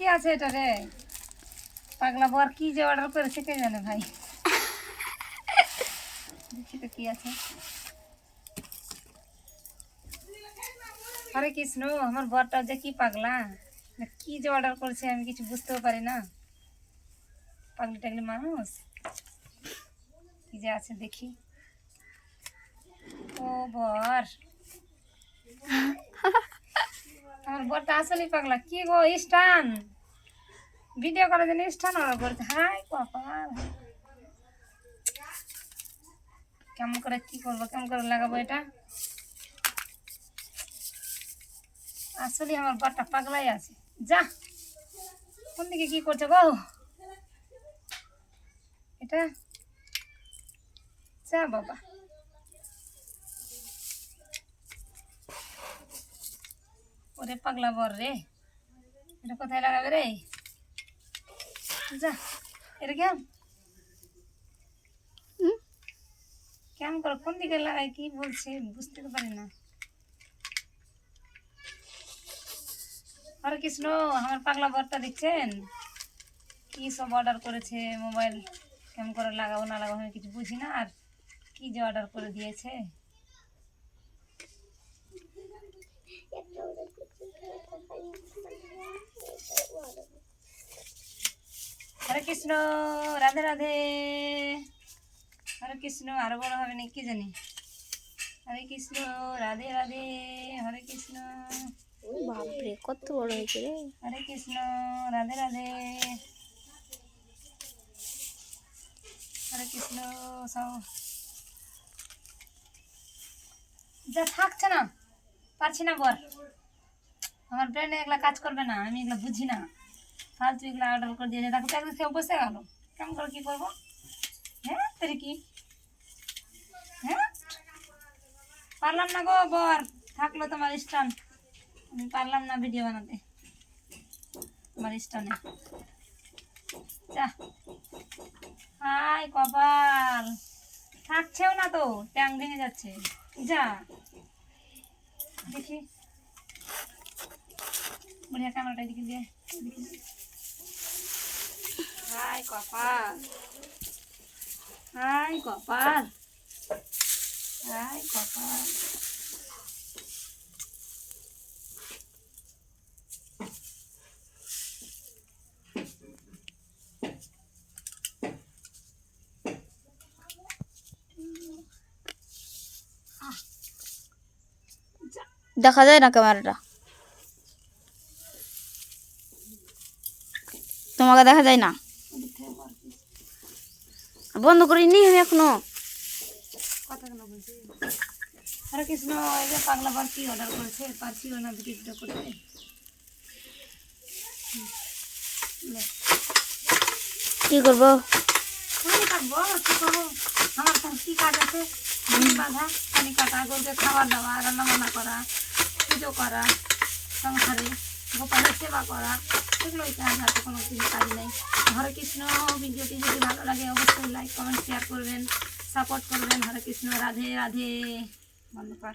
কি আছে এটা রে? পাগলা বর কি যে অর্ডার করেছে কে জানে ভাই? দেখি তো কি আছে। হরে কৃষ্ণ, আমার বরটা যে কি পাগলা? কি যে অর্ডার করেছে আমি কিছু বুঝতেও পারি না। পাগলি টাগলি মানুষ। কি যে আছে দেখি। ও বর। বরটা আসলেই পাগলা। কি গো, স্টান? ভিডিও করার জন্য স্টান করছে হাই কেমন করে, কি করব, কেমন করে লাগাবো এটা? আসলে আমার বরটা পাগলাই আছে। যা, কোন দিকে কি করছে গো? এটা? যা, বাবা। ওরে পাগলা বর রে। এটা কোথায় লাগাবে রে? যা এটা কেম কেমন করে কোন দিকে লাগাই কি বলছে বুঝতে তো পারি না। হরে কৃষ্ণ আমার পাগলা বরটা দেখছেন? কি সব অর্ডার করেছে মোবাইল কেমন করে লাগাবো না লাগাবো আমি কিছু বুঝি না আর কি যে অর্ডার করে দিয়েছে? হরে কৃষ্ণ রাধে রাধে হরে কৃষ্ণ আরও বড় হবে নাকি কি জানি হরে কৃষ্ণ রাধে রাধে হরে কৃষ্ণ বাপরে কত বড় হয়েছে রে হরে কৃষ্ণ রাধে রাধে হরে কৃষ্ণ সব যা থাকছে না পারছি না বর আমার ব্রেনে এগুলা কাজ করবে না, আমি এগুলো বুঝি না। ফালতু এগুলো অর্ডার করে দিয়েছে দেখো একদিন কেউ বসে গেল। কেমন করে কী করব? হ্যাঁ তোর কি? হ্যাঁ? পারলাম না গো বর, থাকল তোমার স্টান আমি পারলাম না ভিডিও বানাতে। আমার স্টানে যা। হাই কপাল। থাকছেও না তো, ট্যাং ভেঙে যাচ্ছে। যা। দেখি বঢ়িয়া ক্যামেরাটা এদিকে দিয়ে এদিকে দিয়ে। হাই কপাল হাই কপাল হাই কপাল দেখা যায় না ক্যামেরাটা। তোমাকে দেখা যায় না? বন্ধ করিনি আমি এখনও। কথাগুলো কৃষ্ণ এই যে পাগলা বার কি অর্ডার করেছে পারছিও না ভিডিও করতে। কি করব? আমার কি কাজ আছে? বাধা কাটা গরুকে খাবার দেওয়া রান্না বান্না করা পুজো করা, সংসারে গোপালের সেবা করা, এগুলোই কাজ আছে কোনো কিছু কাজ নেই। হরে কৃষ্ণ, ভিডিওটি যদি ভালো লাগে অবশ্যই লাইক কমেন্ট শেয়ার করবেন সাপোর্ট করবেন। হরে কৃষ্ণ, রাধে রাধে। বন্ধ কর।